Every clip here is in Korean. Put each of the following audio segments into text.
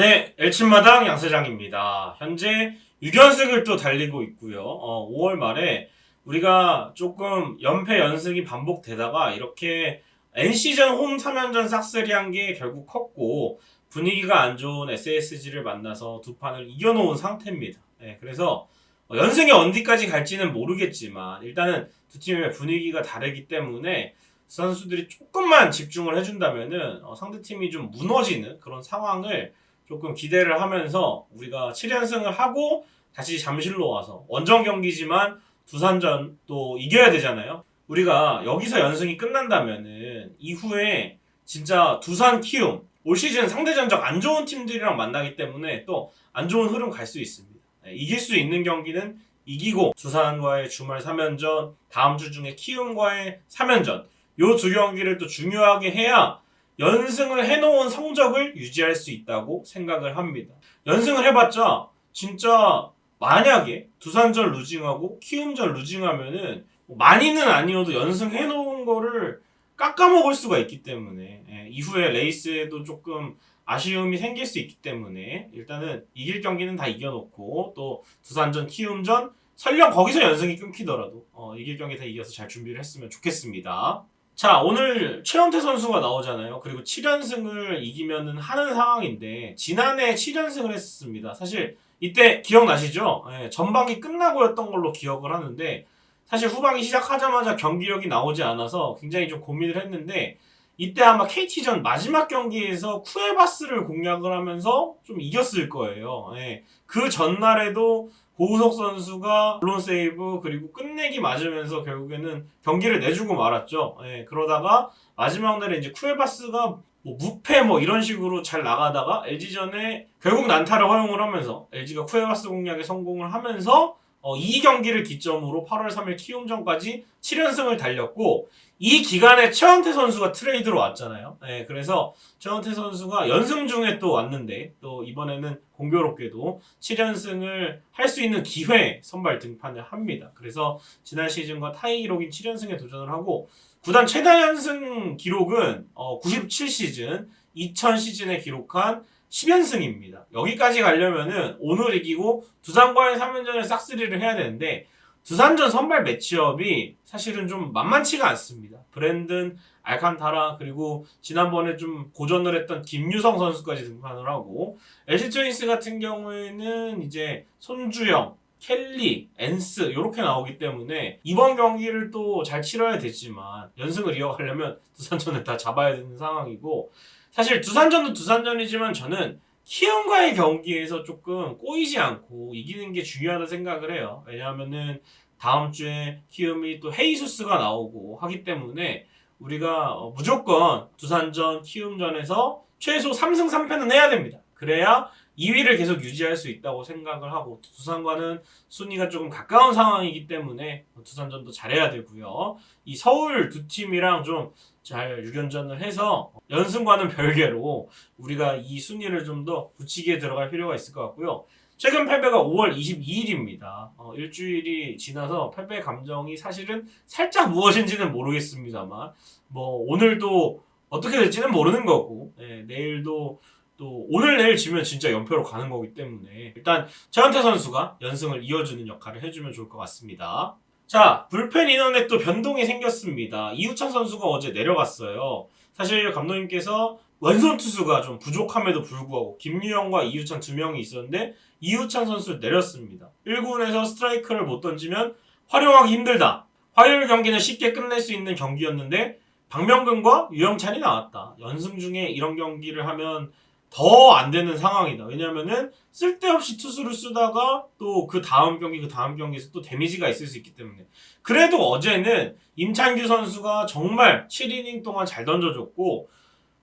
네, 엘친마당 양세장입니다. 현재 6연승을 또 달리고 있고요. 어, 5월 말에 우리가 조금 연패 연승이 반복되다가 이렇게 NC전 홈 3연전 싹쓸이 한 게 결국 컸고 분위기가 안 좋은 SSG를 만나서 두 판을 이겨놓은 상태입니다. 네, 그래서 어, 연승이 어디까지 갈지는 모르겠지만 일단은 두 팀의 분위기가 다르기 때문에 선수들이 조금만 집중을 해준다면은 어, 상대 팀이 좀 무너지는 그런 상황을 조금 기대를 하면서 우리가 7연승을 하고 다시 잠실로 와서 원정 경기지만 두산전 또 이겨야 되잖아요. 우리가 여기서 연승이 끝난다면은 이후에 진짜 두산 키움 올 시즌 상대 전적 안 좋은 팀들이랑 만나기 때문에 또 안 좋은 흐름 갈 수 있습니다. 네, 이길 수 있는 경기는 이기고 두산과의 주말 3연전 다음 주 중에 키움과의 3연전 요 두 경기를 또 중요하게 해야 연승을 해놓은 성적을 유지할 수 있다고 생각을 합니다. 연승을 해봤자 진짜 만약에 두산전 루징하고 키움전 루징하면은 뭐 많이는 아니어도 연승해놓은 거를 깎아먹을 수가 있기 때문에 예, 이후에 레이스에도 조금 아쉬움이 생길 수 있기 때문에 일단은 이길 경기는 다 이겨놓고 또 두산전 키움전 설령 거기서 연승이 끊기더라도 어, 이길 경기 다 이겨서 잘 준비를 했으면 좋겠습니다. 자, 오늘 최원태 선수가 나오잖아요. 그리고 7연승을 이기면은 하는 상황인데, 지난해 7연승을 했습니다. 사실, 이때 기억나시죠? 예, 전방이 끝나고였던 걸로 기억을 하는데, 사실 후방이 시작하자마자 경기력이 나오지 않아서 굉장히 좀 고민을 했는데, 이때 아마 KT전 마지막 경기에서 쿠에바스를 공략을 하면서 좀 이겼을 거예요. 예, 그 전날에도 고우석 선수가 블론 세이브 그리고 끝내기 맞으면서 결국에는 경기를 내주고 말았죠. 예, 그러다가 마지막 날에 이제 쿠에바스가 뭐 무패 뭐 이런 식으로 잘 나가다가 LG전에 결국 난타를 허용을 하면서 LG가 쿠에바스 공략에 성공을 하면서 어, 이 경기를 기점으로 8월 3일 키움전까지 7연승을 달렸고 이 기간에 최원태 선수가 트레이드로 왔잖아요. 예, 그래서 최원태 선수가 연승 중에 또 왔는데 또 이번에는 공교롭게도 7연승을 할 수 있는 기회 선발 등판을 합니다. 그래서 지난 시즌과 타이 기록인 7연승에 도전을 하고 구단 최다 연승 기록은 어, 97 시즌 2000 시즌에 기록한 10연승입니다. 여기까지 가려면은 오늘 이기고 두산과의 3연전을 싹쓸이를 해야 되는데 두산전 선발 매치업이 사실은 좀 만만치가 않습니다. 브랜든, 알칸타라 그리고 지난번에 좀 고전을 했던 김유성 선수까지 등판을 하고 LG 트윈스 같은 경우에는 이제 손주영, 켈리, 엔스 이렇게 나오기 때문에 이번 경기를 또 잘 치러야 되지만 연승을 이어가려면 두산전을 다 잡아야 되는 상황이고 사실 두산전도 두산전이지만 저는 키움과의 경기에서 조금 꼬이지 않고 이기는 게 중요하다 생각을 해요. 왜냐하면은 다음 주에 키움이 또 헤이수스가 나오고 하기 때문에 우리가 어, 무조건 두산전, 키움전에서 최소 3승 3패는 해야 됩니다. 그래야 2위를 계속 유지할 수 있다고 생각을 하고 두산과는 순위가 조금 가까운 상황이기 때문에 두산전도 잘해야 되고요. 이 서울 두 팀이랑 좀잘 6연전을 해서 연승과는 별개로 우리가 이 순위를 좀 더 붙이기에 들어갈 필요가 있을 것 같고요. 최근 패배가 5월 22일입니다. 어, 일주일이 지나서 패배 감정이 사실은 살짝 무엇인지는 모르겠습니다만 뭐 오늘도 어떻게 될지는 모르는 거고 예, 내일도 또 오늘 내일 지면 진짜 연패로 가는 거기 때문에 일단 최한태 선수가 연승을 이어주는 역할을 해주면 좋을 것 같습니다. 자 불펜 인원에 또 변동이 생겼습니다. 이우찬 선수가 어제 내려갔어요. 사실 감독님께서 왼손 투수가 좀 부족함에도 불구하고 김유영과 이우찬 두 명이 있었는데 이우찬 선수를 내렸습니다. 1군에서 스트라이크를 못 던지면 활용하기 힘들다. 화요일 경기는 쉽게 끝낼 수 있는 경기였는데 박명근과 유영찬이 나왔다. 연승 중에 이런 경기를 하면 더 안 되는 상황이다. 왜냐면은 쓸데없이 투수를 쓰다가 또 그 다음 경기 그 다음 경기에서 또 데미지가 있을 수 있기 때문에 그래도 어제는 임창규 선수가 정말 7이닝 동안 잘 던져줬고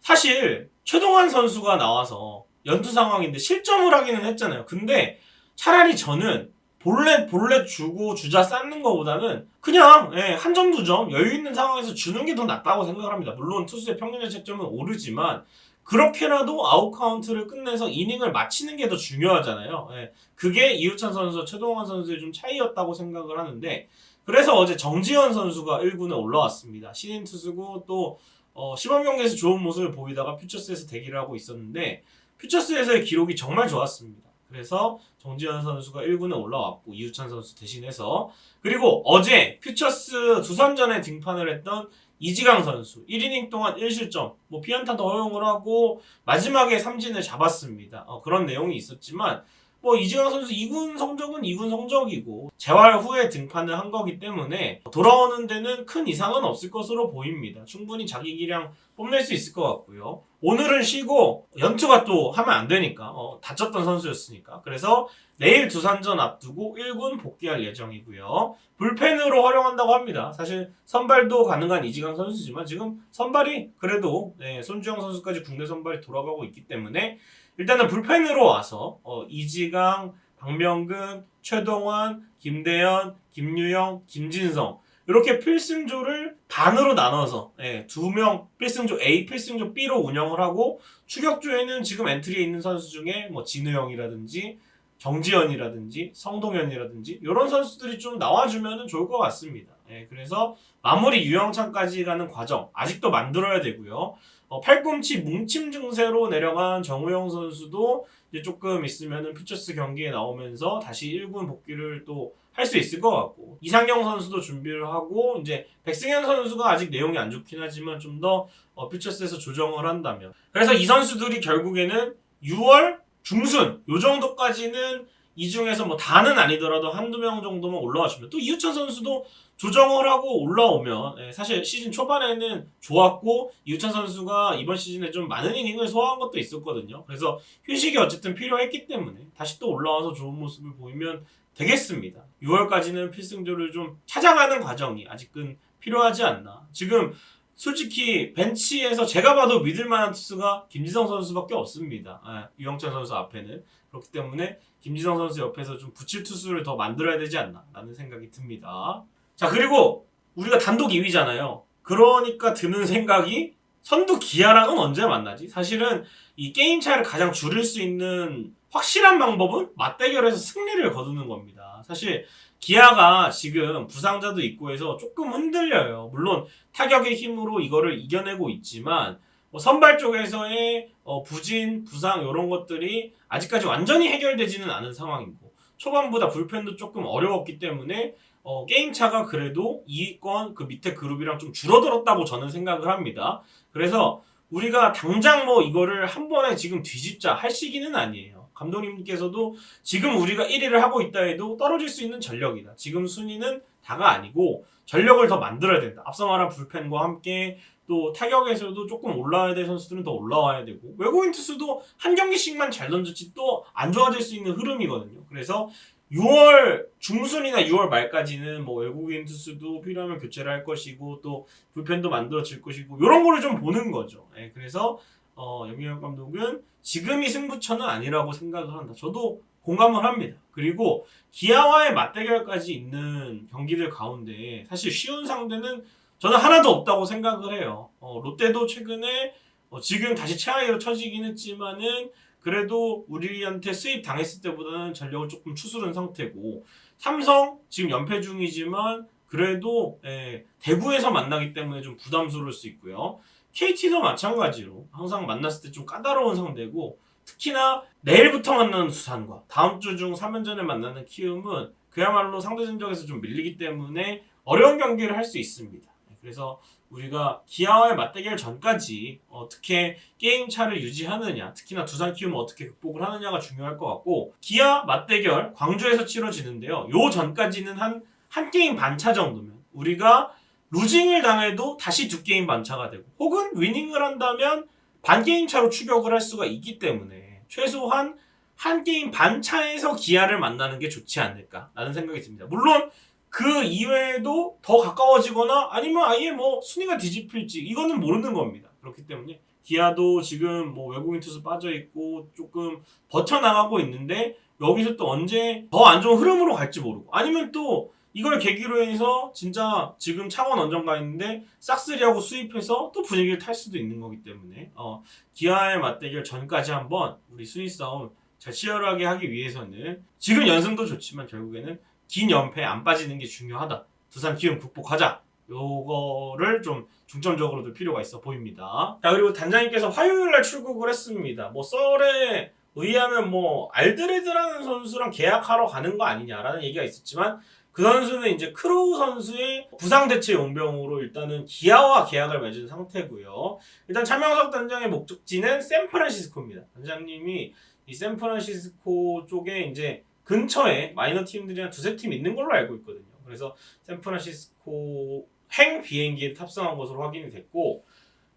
사실 최동환 선수가 나와서 연투 상황인데 실점을 하기는 했잖아요. 근데 차라리 저는 볼넷 볼넷 주고 주자 쌓는 것보다는 그냥 예, 한점 두 점 여유 있는 상황에서 주는 게 더 낫다고 생각을 합니다. 물론 투수의 평균 자책점은 오르지만 그렇게라도 아웃 카운트를 끝내서 이닝을 마치는 게 더 중요하잖아요. 예, 그게 이우찬 선수, 최동환 선수의 좀 차이였다고 생각을 하는데 그래서 어제 정지현 선수가 1군에 올라왔습니다. 신인 투수고 또 어, 시범 경기에서 좋은 모습을 보이다가 퓨처스에서 대기를 하고 있었는데 퓨처스에서의 기록이 정말 좋았습니다. 그래서 정지현 선수가 1군에 올라왔고 이우찬 선수 대신해서 그리고 어제 퓨처스 두산전에 등판을 했던 이지강 선수 1이닝 동안 1실점 뭐 피안타도 허용을 하고 마지막에 삼진을 잡았습니다. 어, 그런 내용이 있었지만 뭐 이지강 선수 2군 성적은 2군 성적이고 재활 후에 등판을 한 거기 때문에 돌아오는 데는 큰 이상은 없을 것으로 보입니다. 충분히 자기 기량 뽐낼 수 있을 것 같고요. 오늘은 쉬고 연투가 또 하면 안 되니까 어, 다쳤던 선수였으니까 그래서 내일 두산전 앞두고 1군 복귀할 예정이고요. 불펜으로 활용한다고 합니다. 사실 선발도 가능한 이지강 선수지만 지금 선발이 그래도 네, 손주영 선수까지 국내 선발이 돌아가고 있기 때문에 일단은 불펜으로 와서 어, 이지강, 박명근, 최동환, 김대현, 김유영, 김진성 이렇게 필승조를 반으로 나눠서 예, 두명 필승조 A, 필승조 B로 운영을 하고 추격조에는 지금 엔트리에 있는 선수 중에 뭐 진우영이라든지 정지현이라든지 성동현이라든지 이런 선수들이 좀 나와주면 좋을 것 같습니다. 예, 그래서 마무리 유영찬까지 가는 과정 아직도 만들어야 되고요. 어, 팔꿈치 뭉침 증세로 내려간 정우영 선수도 이제 조금 있으면은 퓨처스 경기에 나오면서 다시 1군 복귀를 또 할 수 있을 것 같고. 이상경 선수도 준비를 하고 이제 백승현 선수가 아직 내용이 안 좋긴 하지만 좀 더 어, 퓨처스에서 조정을 한다면. 그래서 이 선수들이 결국에는 6월 중순 요 정도까지는 이 중에서 뭐 다는 아니더라도 한두 명 정도만 올라와 주면. 또 이우찬 선수도 조정을 하고 올라오면 예, 사실 시즌 초반에는 좋았고 이우찬 선수가 이번 시즌에 좀 많은 이닝을 소화한 것도 있었거든요. 그래서 휴식이 어쨌든 필요했기 때문에 다시 또 올라와서 좋은 모습을 보이면 되겠습니다. 6월까지는 필승조를 좀 찾아가는 과정이 아직은 필요하지 않나. 지금 솔직히 벤치에서 제가 봐도 믿을 만한 투수가 김지성 선수밖에 없습니다. 아, 유영찬 선수 앞에는 그렇기 때문에 김지성 선수 옆에서 좀 붙일 투수를 더 만들어야 되지 않나라는 생각이 듭니다. 자 그리고 우리가 단독 2위잖아요. 그러니까 드는 생각이 선두 기아랑은 언제 만나지? 사실은 이 게임 차이를 가장 줄일 수 있는 확실한 방법은 맞대결에서 승리를 거두는 겁니다. 사실 기아가 지금 부상자도 있고 해서 조금 흔들려요. 물론 타격의 힘으로 이거를 이겨내고 있지만 뭐 선발 쪽에서의 어, 부진, 부상 이런 것들이 아직까지 완전히 해결되지는 않은 상황이고 초반보다 불펜도 조금 어려웠기 때문에 어, 게임 차가 그래도 2위권 그 밑에 그룹이랑 좀 줄어들었다고 저는 생각을 합니다. 그래서 우리가 당장 뭐 이거를 한 번에 지금 뒤집자 할 시기는 아니에요. 감독님께서도 지금 우리가 1위를 하고 있다 해도 떨어질 수 있는 전력이다. 지금 순위는 다가 아니고 전력을 더 만들어야 된다. 앞서 말한 불펜과 함께 또 타격에서도 조금 올라와야 될 선수들은 더 올라와야 되고 외국인 투수도 한 경기씩만 잘 던졌지 또 안 좋아질 수 있는 흐름이거든요. 그래서 6월 중순이나 6월 말까지는 뭐 외국인 투수도 필요하면 교체를 할 것이고 또 불펜도 만들어질 것이고 이런 거를 좀 보는 거죠. 예, 그래서 어, 염기혁 감독은 지금이 승부처는 아니라고 생각을 한다. 저도 공감을 합니다. 그리고 기아와의 맞대결까지 있는 경기들 가운데 사실 쉬운 상대는 저는 하나도 없다고 생각을 해요. 어, 롯데도 최근에 어, 지금 다시 최하위로 처지긴 했지만은 그래도 우리한테 수입 당했을 때보다는 전력을 조금 추스른 상태고 삼성 지금 연패 중이지만 그래도 예, 대구에서 만나기 때문에 좀 부담스러울 수 있고요. KT도 마찬가지로 항상 만났을 때 좀 까다로운 상대고 특히나 내일부터 만나는 두산과 다음 주 중 3연전에 만나는 키움은 그야말로 상대 전적에서 좀 밀리기 때문에 어려운 경기를 할 수 있습니다. 그래서 우리가 기아와의 맞대결 전까지 어떻게 게임 차를 유지하느냐, 특히나 두산 키움을 어떻게 극복을 하느냐가 중요할 것 같고 기아 맞대결 광주에서 치러지는데요. 요 전까지는 한 한 게임 반차 정도면 우리가 루징을 당해도 다시 두 게임 반차가 되고 혹은 위닝을 한다면 반 게임 차로 추격을 할 수가 있기 때문에 최소한 한 게임 반차에서 기아를 만나는 게 좋지 않을까라는 생각이 듭니다. 물론 그 이외에도 더 가까워지거나 아니면 아예 뭐 순위가 뒤집힐지 이거는 모르는 겁니다. 그렇기 때문에 기아도 지금 뭐 외국인 투수 빠져 있고 조금 버텨 나가고 있는데 여기서 또 언제 더 안 좋은 흐름으로 갈지 모르고 아니면 또 이걸 계기로 해서 진짜 지금 창원 원정 가 있는데 싹쓸이하고 수입해서 또 분위기를 탈 수도 있는 거기 때문에 어, 기아의 맞대결 전까지 한번 우리 순위 싸움 잘 치열하게 하기 위해서는 지금 연승도 좋지만 결국에는 긴 연패 안 빠지는 게 중요하다. 두산 키움 극복하자. 요거를 좀 중점적으로 둘 필요가 있어 보입니다. 자 그리고 단장님께서 화요일 날 출국을 했습니다. 뭐 썰에 의하면 뭐 알드레드라는 선수랑 계약하러 가는 거 아니냐라는 얘기가 있었지만 그 선수는 이제 크로우 선수의 부상 대체 용병으로 일단은 기아와 계약을 맺은 상태고요. 일단 차명석 단장의 목적지는 샌프란시스코입니다. 단장님이 이 샌프란시스코 쪽에 이제 근처에 마이너 팀들이 한 두세 팀 있는 걸로 알고 있거든요. 그래서 샌프란시스코 행 비행기에 탑승한 것으로 확인이 됐고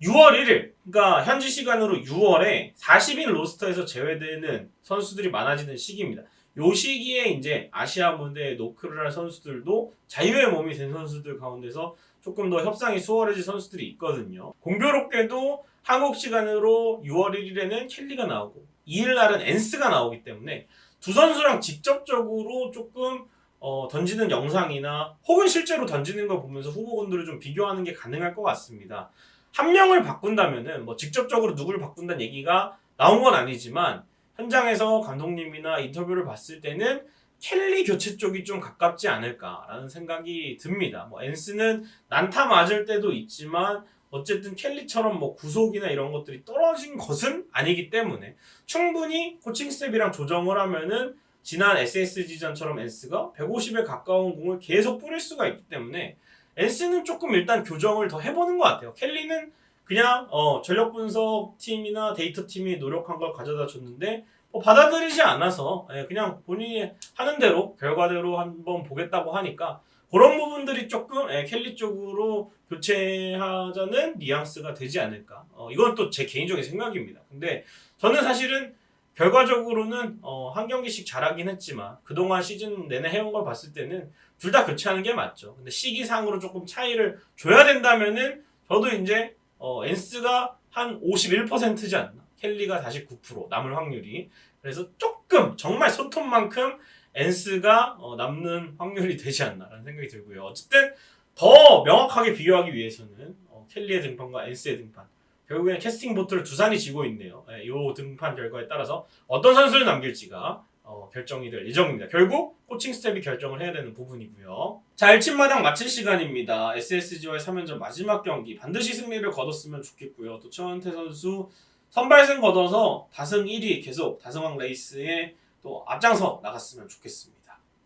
6월 1일, 그러니까 현지 시간으로 6월에 40인 로스터에서 제외되는 선수들이 많아지는 시기입니다. 요 시기에 이제 아시아 무대에 노크를 할 선수들도 자유의 몸이 된 선수들 가운데서 조금 더 협상이 수월해진 선수들이 있거든요. 공교롭게도 한국 시간으로 6월 1일에는 켈리가 나오고 2일 날은 엔스가 나오기 때문에 두 선수랑 직접적으로 조금 어, 던지는 영상이나 혹은 실제로 던지는 걸 보면서 후보군들을 좀 비교하는 게 가능할 것 같습니다. 한 명을 바꾼다면은 뭐 직접적으로 누구를 바꾼다는 얘기가 나온 건 아니지만 현장에서 감독님이나 인터뷰를 봤을 때는 켈리 교체 쪽이 좀 가깝지 않을까라는 생각이 듭니다. 뭐 엔스는 난타 맞을 때도 있지만 어쨌든 켈리처럼 뭐 구속이나 이런 것들이 떨어진 것은 아니기 때문에 충분히 코칭 스텝이랑 조정을 하면은 지난 SSG전처럼 엔스가 150에 가까운 공을 계속 뿌릴 수가 있기 때문에 엔스는 조금 일단 교정을 더 해보는 것 같아요. 켈리는 그냥 어, 전력 분석 팀이나 데이터 팀이 노력한 걸 가져다 줬는데 뭐 받아들이지 않아서 예, 그냥 본인이 하는 대로 결과대로 한번 보겠다고 하니까 그런 부분들이 조금 예, 켈리 쪽으로 교체하자는 뉘앙스가 되지 않을까. 어, 이건 또 제 개인적인 생각입니다. 근데 저는 사실은 결과적으로는 어, 한 경기씩 잘하긴 했지만 그동안 시즌 내내 해온 걸 봤을 때는 둘 다 교체하는 게 맞죠. 근데 시기상으로 조금 차이를 줘야 된다면은 저도 이제 어, 엔스가 한 51%지 않나. 켈리가 49% 남을 확률이. 그래서 조금 정말 손톱만큼 엔스가 어, 남는 확률이 되지 않나라는 생각이 들고요. 어쨌든 더 명확하게 비교하기 위해서는 어, 켈리의 등판과 엔스의 등판. 결국에는 캐스팅 보트를 두산이 지고 있네요. 이 등판 결과에 따라서 어떤 선수를 남길지가 어, 결정이 될 예정입니다. 결국 코칭 스텝이 결정을 해야 되는 부분이고요. 자, 1침마당 마칠 시간입니다. SSG와의 3연전 마지막 경기 반드시 승리를 거뒀으면 좋겠고요. 또 최원태 선수 선발승 거둬서 다승 1위 계속 다승왕 레이스에 또 앞장서 나갔으면 좋겠습니다.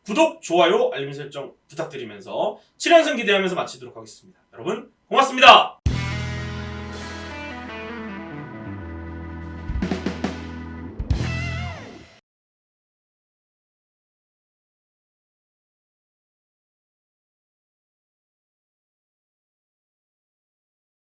구독, 좋아요, 알림 설정 부탁드리면서 7연승 기대하면서 마치도록 하겠습니다. 여러분 고맙습니다.